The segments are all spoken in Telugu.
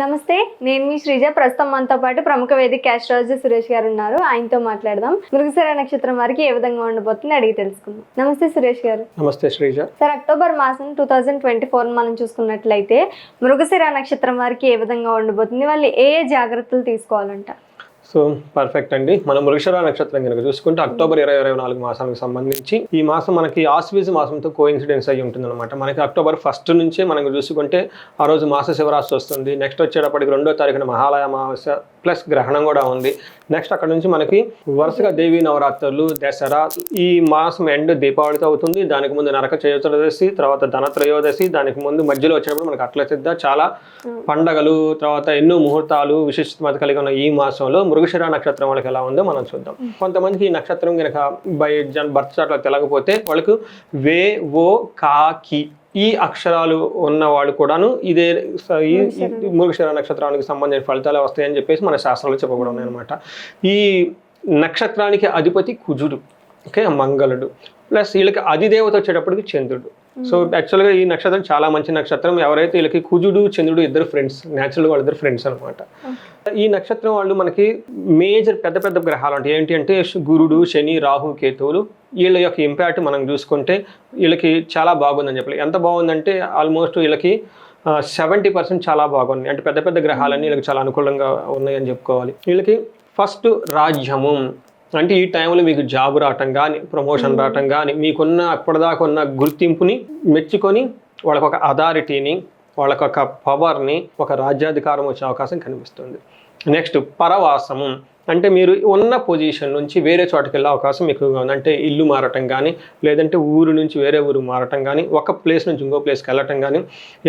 నమస్తే నేను మీ శ్రీజ. ప్రస్తుతం మనతో పాటు ప్రముఖ వేదిక ఆస్ట్రాలజీ సురేష్ గారు ఉన్నారు. ఆయనతో మాట్లాడదాం. మృగశిర నక్షత్రం వారికి ఏ విధంగా ఉండబోతుంది అడిగి తెలుసుకుందాం. నమస్తే సురేష్ గారు. నమస్తే శ్రీజ. సార్ అక్టోబర్ మాసం టూ థౌజండ్ ట్వంటీ ఫోర్ మనం చూసుకున్నట్లయితే మృగశిర నక్షత్రం వారికి ఏ విధంగా ఉండబోతుంది? వాళ్ళు ఏ ఏ జాగ్రత్తలు తీసుకోవాలంట? సో పర్ఫెక్ట్ అండి. మనం వృషర నక్షత్రం కనుక చూసుకుంటే అక్టోబర్ ఇరవై ఇరవై నాలుగు మాసానికి సంబంధించి ఈ మాసం మనకి ఆశ్వీజ మాసంతో కోఇన్సిడెన్స్ అయ్యి ఉంటుంది అనమాట మనకి అక్టోబర్ ఫస్ట్ నుంచే మనం చూసుకుంటే ఆ రోజు మాస శివరాశి వస్తుంది. నెక్స్ట్ వచ్చేటప్పటికి రెండో తారీఖున మహాలయ అమావాస్య ప్లస్ గ్రహణం కూడా ఉంది. నెక్స్ట్ అక్కడ నుంచి మనకి వరుసగా దేవీ నవరాత్రులు దసరా ఈ మాసం ఎండ్ దీపావళితో అవుతుంది. దానికి ముందు నరక చతుర్దశి తర్వాత ధనత్రయోదశి దానికి ముందు మధ్యలో వచ్చేటప్పుడు మనకి అట్ల సిద్ధ చాలా పండగలు తర్వాత ఎన్నో ముహూర్తాలు విశిష్టత కలిగి ఉన్న ఈ మాసంలో మృగశిర నక్షత్రం వాళ్ళకి ఎలా ఉందో మనం చూద్దాం. కొంతమందికి ఈ నక్షత్రం కనుక బై జన్ బర్త్ చార్ట్లో తెలకపోతే వాళ్ళకు వే ఓ కా కి ఈ అక్షరాలు ఉన్న వాళ్ళు కూడాను ఇదే ఈ మృగశిర నక్షత్రానికి సంబంధించిన ఫలితాలు వస్తాయని చెప్పేసి మన శాస్త్రాలు చెప్పబడి ఉన్నాయి అనమాట ఈ నక్షత్రానికి అధిపతి కుజుడు ఓకే మంగళుడు ప్లస్ వీళ్ళకి అధిదేవత వచ్చేటప్పటికి చంద్రుడు. సో యాక్చువల్గా ఈ నక్షత్రం చాలా మంచి నక్షత్రం. ఎవరైతే వీళ్ళకి కుజుడు చంద్రుడు ఇద్దరు ఫ్రెండ్స్ న్యాచురల్గా వాళ్ళిద్దరు ఫ్రెండ్స్ అనమాట ఈ నక్షత్రం వాళ్ళు మనకి మేజర్ పెద్ద పెద్ద గ్రహాలు అంటే ఏంటి అంటే గురుడు శని రాహు కేతువులు వీళ్ళ యొక్క ఇంపాక్ట్ మనం చూసుకుంటే వీళ్ళకి చాలా బాగుందని చెప్పాలి. ఎంత బాగుందంటే ఆల్మోస్ట్ వీళ్ళకి సెవెంటీ పర్సెంట్ చాలా బాగున్నాయి. అంటే పెద్ద పెద్ద గ్రహాలన్నీ వీళ్ళకి చాలా అనుకూలంగా ఉన్నాయని చెప్పుకోవాలి. వీళ్ళకి ఫస్ట్ రాజ్యము. అంటే ఈ టైంలో మీకు జాబ్ రావటం కానీ ప్రమోషన్ రావటం కానీ మీకున్న అప్పటిదాకా ఉన్న గుర్తింపుని మెచ్చుకొని వాళ్ళకి ఒక అథారిటీని వాళ్ళకి ఒక పవర్ని ఒక రాజ్యాధికారం వచ్చే అవకాశం కనిపిస్తుంది. నెక్స్ట్ పరవాసము. అంటే మీరు ఉన్న పొజిషన్ నుంచి వేరే చోటుకి వెళ్ళే అవకాశం ఎక్కువగా ఉంది. అంటే ఇల్లు మారటం కానీ లేదంటే ఊరు నుంచి వేరే ఊరు మారటం కానీ ఒక ప్లేస్ నుంచి ఇంకో ప్లేస్కి వెళ్ళటం కానీ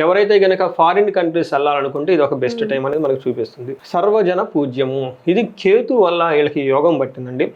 ఎవరైతే కనుక ఫారిన్ కంట్రీస్ వెళ్ళాలనుకుంటే ఇది ఒక బెస్ట్ టైం అనేది మనకు చూపిస్తుంది. సర్వజన పూజ్యము. ఇది కేతు వల్ల వీళ్ళకి యోగం పట్టిందండి.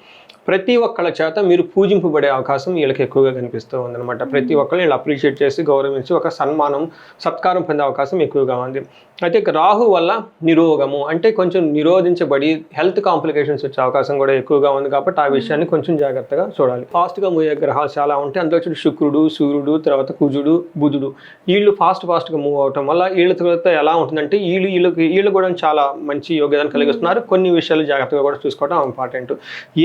ప్రతి ఒక్కళ్ళ చేత మీరు పూజింపబడే అవకాశం వీళ్ళకి ఎక్కువగా కనిపిస్తూ ఉందన్నమాట. ప్రతి ఒక్కళ్ళు వీళ్ళు అప్రిషియేట్ చేసి గౌరవించి ఒక సన్మానం సత్కారం పొందే అవకాశం ఎక్కువగా ఉంది. అయితే రాహు వల్ల నిరోగము అంటే కొంచెం నిరోధించబడి హెల్త్ కాంప్లికేషన్స్ వచ్చే అవకాశం కూడా ఎక్కువగా ఉంది కాబట్టి ఆ విషయాన్ని కొంచెం జాగ్రత్తగా చూడాలి. ఫాస్ట్గా మూవే గ్రహాలు చాలా ఉంటాయి. అందులో వచ్చి శుక్రుడు సూర్యుడు తర్వాత కుజుడు బుధుడు. వీళ్ళు ఫాస్ట్ ఫాస్ట్గా మూవ్ అవటం వల్ల వీళ్ళ తర్వాత ఎలా ఉంటుందంటే వీళ్ళు వీళ్ళకి వీళ్ళు కూడా చాలా మంచి యోగ్యతను కలిగిస్తున్నారు. కొన్ని విషయాలు జాగ్రత్తగా కూడా చూసుకోవడం ఇంపార్టెంట్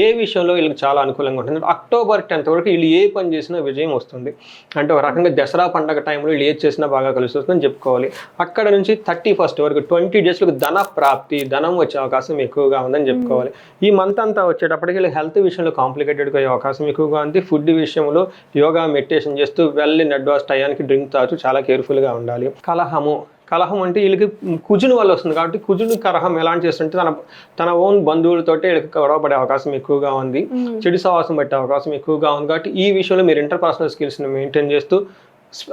ఏ విషయంలో వీళ్ళకి చాలా అనుకూలంగా ఉంటుంది. అక్టోబర్ టెన్త్ వరకు వీళ్ళు ఏ పని చేసినా విజయం వస్తుంది. అంటే ఒక రకంగా దసరా పండగ టైంలో వీళ్ళు ఏది చేసినా బాగా కలిసి వస్తుందని చెప్పుకోవాలి. అక్కడ నుంచి థర్టీ ఫస్ట్ వరకు ట్వంటీ డేస్లకు ధన ప్రాప్తి ధనం వచ్చే అవకాశం ఎక్కువగా ఉందని చెప్పుకోవాలి. ఈ మంత్ అంతా వచ్చేటప్పటికి వీళ్ళకి హెల్త్ విషయంలో కాంప్లికేటెడ్గా అయ్యే అవకాశం ఎక్కువగా ఉంది. ఫుడ్ విషయంలో యోగా మెడిటేషన్ చేస్తూ వెళ్ళి నడ్వాస్ టయానికి డ్రింక్ తాగుతూ చాలా కేర్ఫుల్గా ఉండాలి. కలహము కలహం అంటే వీళ్ళకి కుజుని వల్ల వస్తుంది. కాబట్టి కుజుని కలహం ఎలా చేస్తుంటే తన తన ఓన్ బంధువులతోటి వీళ్ళకి గొడవ పడే అవకాశం ఎక్కువగా ఉంది. చెడు సవాసం పట్టే అవకాశం ఎక్కువగా ఉంది. కాబట్టి ఈ విషయంలో మీరు ఇంటర్పర్సనల్ స్కిల్స్ని మెయింటైన్ చేస్తూ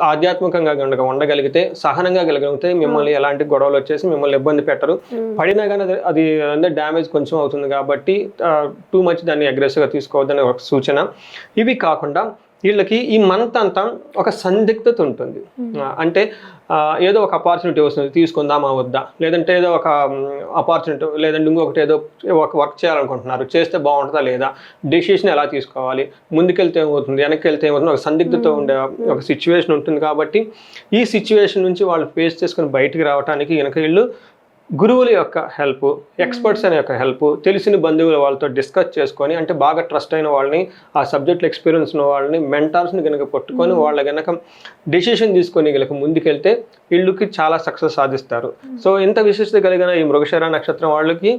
ఆధ్యాత్మికంగా కనుక ఉండగలిగితే సహనంగా గెలగలిగితే మిమ్మల్ని ఎలాంటి గొడవలు వచ్చేసి మిమ్మల్ని ఇబ్బంది పెట్టరు. పడినా కానీ అది అది అందరి డ్యామేజ్ కొంచెం అవుతుంది. కాబట్టి టూ మచ్ దాన్ని అగ్రెసివ్గా తీసుకోవద్దని ఒక సూచన. ఇవి కాకుండా వీళ్ళకి ఈ మంత్ అంతా ఒక సందిగ్ధత ఉంటుంది. ఆ, అంటే ఏదో ఒక అపార్చునిటీ వస్తుంది తీసుకుందామా వద్దా? లేదంటే ఏదో ఒక అపార్చునిటీ లేదంటే ఇంకొకటి ఏదో ఒక వర్క్ చేయాలనుకుంటున్నారు. చేస్తే బాగుంటుందా లేదా? డెసిషన్ ఎలా తీసుకోవాలి? ముందుకెళ్తే ఏమవుతుంది? వెనక్కి వెళ్తే ఏమవుతుంది? ఒక సందిగ్ధత ఉండే ఒక సిచ్యువేషన్ ఉంటుంది కాబట్టి ఈ సిచ్యువేషన్ నుంచి వాళ్ళు ఫేస్ చేసుకుని బయటికి రావడానికి కనుక వీళ్ళు గురువుల యొక్క హెల్ప్ ఎక్స్పర్ట్స్ అనే యొక్క హెల్ప్ తెలిసిన బంధువుల వాళ్ళతో డిస్కస్ చేసుకొని అంటే బాగా ట్రస్ట్ అయిన వాళ్ళని ఆ సబ్జెక్ట్లో ఎక్స్పీరియన్స్ ఉన్న వాళ్ళని మెంటార్స్ని కనుక పట్టుకొని వాళ్ళ కనుక డెసిషన్ తీసుకొని కనుక ముందుకెళ్తే వీళ్ళకి చాలా సక్సెస్ సాధిస్తారు. సో ఇంత విశిష్టత కలిగిన ఈ మృగశిర నక్షత్రం వాళ్ళకి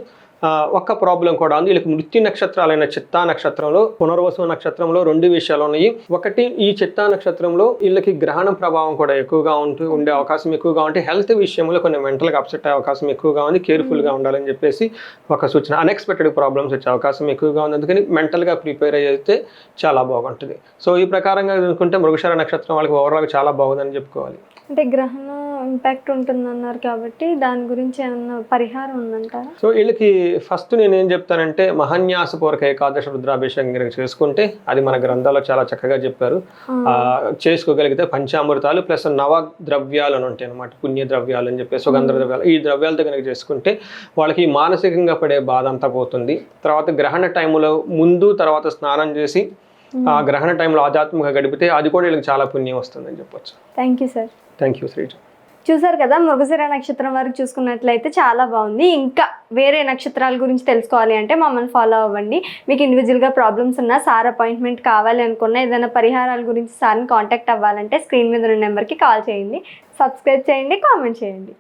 ఒక్క ప్రాబ్లం కూడా ఉంది. వీళ్ళకి మృత్యు నక్షత్రాలైన చిత్తా నక్షత్రంలో పునర్వసు నక్షత్రంలో రెండు విషయాలు ఉన్నాయి. ఒకటి ఈ చిత్తా నక్షత్రంలో వీళ్ళకి గ్రహణ ప్రభావం కూడా ఎక్కువగా ఉంటూ ఉండే అవకాశం ఎక్కువగా ఉంటే హెల్త్ విషయంలో కొన్ని మెంటల్గా అప్సెట్ అయ్యే అవకాశం ఎక్కువగా ఉంది. కేర్ఫుల్గా ఉండాలని చెప్పేసి ఒక సూచన. అన్ఎక్స్పెక్టెడ్ ప్రాబ్లమ్స్ వచ్చే అవకాశం ఎక్కువగా ఉంది. అందుకని మెంటల్గా ప్రిపేర్ అయితే చాలా బాగుంటుంది. సో ఈ ప్రకారంగా చూసుకుంటే మృగశాల నక్షత్రం వాళ్ళకి ఓవరాల్గా చాలా బాగుందని చెప్పుకోవాలి. అంటే గ్రహణం ఇంపాక్ట్ ఉంటుందన్నారు కాబట్టి దాని గురించి ఏమన్నా పరిహారం ఉందంటారా? సో వీళ్ళకి ఫస్ట్ నేను ఏం చెప్తానంటే మహన్యాసపూర్వక ఏకాదశ రుద్రాభిషేకం కనుక చేసుకుంటే అది మన గ్రంథాల్లో చాలా చక్కగా చెప్పారు. ఆ, చేసుకోగలిగితే పంచామృతాలు ప్లస్ నవ ద్రవ్యాలు అని ఉంటాయి అనమాట పుణ్య ద్రవ్యాలు అని చెప్పి సుగంధ ద్రవ్యాలు. ఈ ద్రవ్యాలతో కనుక చేసుకుంటే వాళ్ళకి మానసికంగా పడే బాధ అంతా పోతుంది. తర్వాత గ్రహణ టైంలో ముందు తర్వాత స్నానం చేసి ఆ గ్రహణ టైంలో ఆధ్యాత్మికంగా గడిపితే అది కూడా వీళ్ళకి చాలా పుణ్యం వస్తుందని చెప్పొచ్చు. Thank you sir thank you Sreeja. చూసారు కదా మృగశిర నక్షత్రం వరకు చూసుకున్నట్లయితే చాలా బాగుంది. ఇంకా వేరే నక్షత్రాల గురించి తెలుసుకోవాలి అంటే మమ్మల్ని ఫాలో అవ్వండి. మీకు ఇండివిజువల్గా ప్రాబ్లమ్స్ ఉన్నా సార్ అపాయింట్మెంట్ కావాలి అనుకున్నా ఏదైనా పరిహారాల గురించి సార్ని కాంటాక్ట్ అవ్వాలంటే స్క్రీన్ మీద ఉన్న నెంబర్కి కాల్ చేయండి. సబ్స్క్రైబ్ చేయండి కామెంట్ చేయండి.